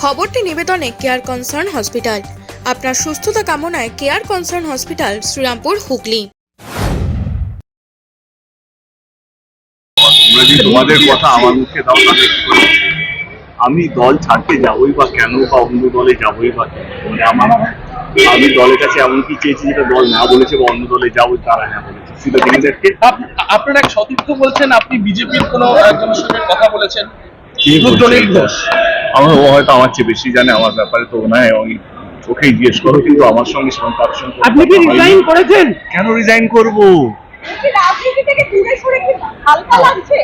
খবরটি নিবেদনে care concern hospital আপনার সুস্থতা কামনায় care concern hospital Serampore Hooghly. তোমাদের কথা আমার মুখে দাও আমি দল ছাড়তে যাবোই বা কেন বা অন্য দলে যাবোই বা কেন? মানে আমার আমি দলের কাছে এমন কি চেয়েছি যেটা দল না বলেছে বা অন্য দলে যাব তারা হ্যাঁ বলেছে। সেটা আপনার এক সতীর্থ বলছেন আপনি বিজেপির কোন একজনের সঙ্গে কথা বলেছেন। ঘোষ আমার ও হয়তো আমার চেয়ে বেশি জানে আমার ব্যাপারে তো ওই ওকেই জিজ্ঞেস করো কিন্তু আমার সঙ্গে সেরকম কারোর সঙ্গে আপনি কি রিজাইন করেছেন? কেন রিজাইন করব? কি রাজনীতি থেকে দূরে সরে কি হালকা লাগছে?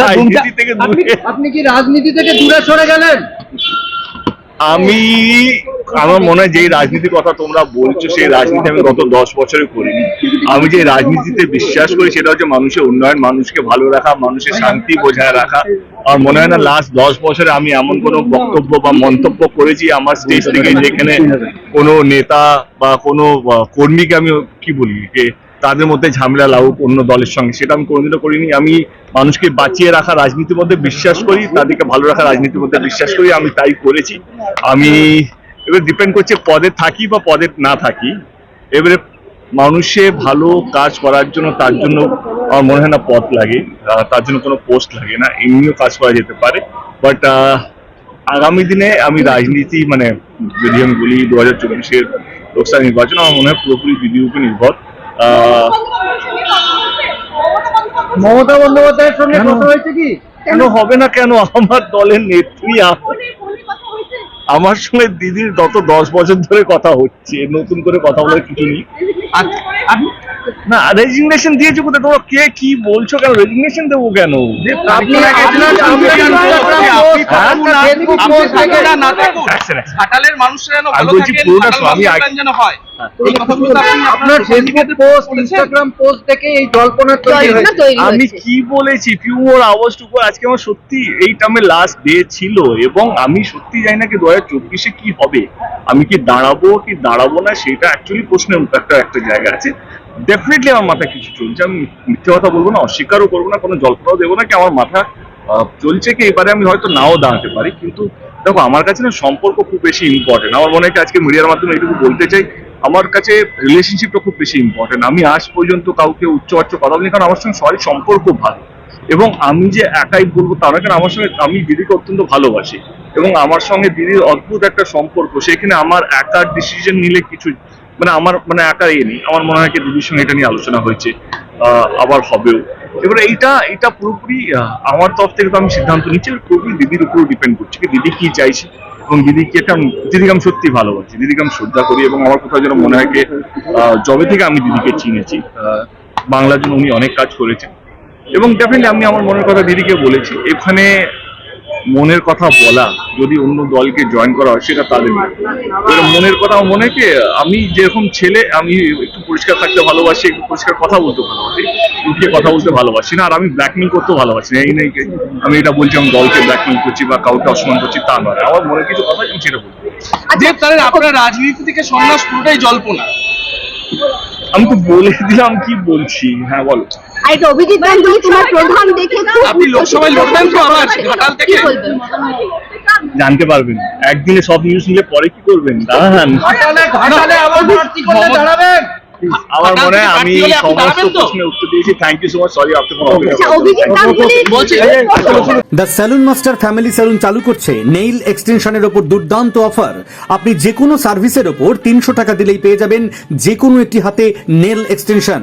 রাজনীতি থেকে আপনি আপনি কি রাজনীতি থেকে দূরে সরে গেলেন? আমি আমার মনে হয় যে রাজনীতির কথা তোমরা বলছো সেই রাজনীতি আমি গত দশ বছরে করিনি। আমি যে রাজনীতিতে বিশ্বাস করি সেটা হচ্ছে মানুষের উন্নয়ন মানুষকে ভালো রাখা মানুষের শান্তি বজায় রাখা। আর মনে হয় না লাস্ট দশ বছরে আমি এমন কোনো বক্তব্য বা মন্তব্য করেছি আমার স্টেজ থেকে যেখানে কোনো নেতা বা কোনো কর্মীকে আমি কি বলি, যে তাদের মধ্যে ঝামেলা লাগুক অন্য দলের সঙ্গে, সেটা আমি কোনোদিনও করিনি। আমি মানুষকে বাঁচিয়ে রাখা রাজনীতির মধ্যে বিশ্বাস করি, তাদেরকে ভালো রাখা রাজনীতির মধ্যে বিশ্বাস করি, আমি তাই করেছি। আমি এবার ডিপেন্ড করছে পদে থাকি বা পদে না থাকি। এবারে মানুষে ভালো কাজ করার জন্য তার জন্য আমার মনে হয় না পথ লাগে তার জন্য কোনো পোস্ট লাগে না এমনিও কাজ করা যেতে পারে। বাট আগামী দিনে আমি রাজনীতি মানে যদি আমি বলি দু হাজার চব্বিশের লোকসভা নির্বাচন আমার মনে হয় পুরোপুরি দিদির উপর নির্ভর। মমতা বন্দ্যোপাধ্যায়ের সঙ্গে? কথা হয়েছে কি? কেন হবে না কেন? আমার দলের নেত্রী আমার সঙ্গে দিদির গত দশ বছর ধরে কথা হচ্ছে নতুন করে কথা বলার কিছু নেই। না রেজিগনেশন দিয়েছে কোথায়? তোমরা কে কি বলছো কেন? রেজিগনেশন দেবো কেন? আপনি মানুষরা যেন ভালো থাকেন যেন হয়। এই আপনি আপনার ফেসবুক পোস্ট ইনস্টাগ্রাম পোস্ট দেখে এই জল্পনা তৈরি হয়েছে। আমি কি বলেছি? Few more hours to go আজকে আমার সত্যি এইটা আমার লাস্ট ডে ছিল এবং আমি সত্যি জানি না কি দু হাজার চব্বিশে কি হবে। আমি কি দাঁড়াবো কি দাঁড়াবো না সেটা অ্যাকচুয়ালি প্রশ্নের একটা একটা জায়গা আছে। ডেফিনেটলি আমার মাথায় কিছু চলছে। আমি মিথ্যে কথা বলব না অস্বীকারও করব না কোনো জল্পনাও দেবো না কি আমার মাথা আহ, চলছে কি এবারে আমি হয়তো নাও দাঁড়াতে পারি। কিন্তু দেখো আমার কাছে না সম্পর্ক খুব বেশি ইম্পর্টেন্ট আমার মনে হয় আজকে মিডিয়ার মাধ্যমে এইটুকু বলতে চাই আমার কাছে রিলেশনশিপটা খুব বেশি ইম্পর্টেন্ট আমি আজ পর্যন্ত কাউকে উচ্চ আচ্চ কথা বলি কারণ আমার সঙ্গে সবারই সম্পর্ক ভালো। এবং আমি যে একাই বলব তা না কারণ আমার সঙ্গে আমি দিদিকে অত্যন্ত ভালোবাসি। এবং আমার সঙ্গে দিদির অদ্ভুত একটা সম্পর্ক সেখানে আমার একার ডিসিশন নিলে কিছু মানে আমার মানে একা ইয়ে নেই। আমার মনে হয় কি দিদির সঙ্গে এটা নিয়ে আলোচনা হয়েছে আবার হবেও। এবারে এইটা এটা পুরোপুরি আমার তরফ থেকে তো আমি সিদ্ধান্ত নিচ্ছি পুরোপুরি দিদির উপর ডিপেন্ড করছে, কি দিদি কি চাইছে। এবং দিদিকে একটা দিদিকে আমি সত্যি ভালোবাসি। দিদিকে আমি শ্রদ্ধা করি এবং আমার কোথাও যেন মনে হয় যে যবে থেকে আমি দিদিকে চিনেছি বাংলার জন্য উনি অনেক কাজ করেছেন। এবং ডেফিনেটলি আমি আমার মনের কথা দিদিকে বলেছি। এখানে মনের কথা বলা, যদি অন্য দলকে জয়েন করা হয়, সেটা তাদের মনের কথা মনে কি, আমি যেরকম ছেলে, আমি পরিষ্কার থাকতে ভালোবাসি একটু পরিষ্কার কথা বলতে ভালোবাসি উঠে কথা বলতে ভালোবাসি না আর আমি ব্ল্যাকমেল করতে ভালোবাসি না এই নেই আমি এটা বলছি আমি দলকে ব্ল্যাকমেল করছি বা কাউকে অসম্মান করছি তা নয়। আমার মনে কিছু কথা আমি সেটা বলব। যে তাহলে আপনার রাজনীতি থেকে সন্ন্যাস পুরোটাই জল্পনা। আমি তো বলে দিলাম কি বলছি হ্যাঁ বলো। আর অভিজিৎ গাঙ্গুলি তোমার প্রধান দেখে আপনি লোকসভায় লড়বেন তো আবার ঘাটাল থেকে? জানতে পারবেন। একদিনে সব নিউজ নিলে পরে কি করবেন? দাঁড়ান। ঘাটালে ঘাটালে আবার দাঁড়াবেন। আমার মনে হয় আমি সমস্ত প্রশ্নের উত্তর দিয়েছি। Thank you so much sorry আপনি the salon master family salon চালু করছে। নেইল এক্সটেনশনের ওপর দুর্দান্ত অফার আপনি যে কোনো সার্ভিসের ওপর তিনশো টাকা দিলেই পেয়ে যাবেন যে কোনো একটি হাতে নেল এক্সটেনশন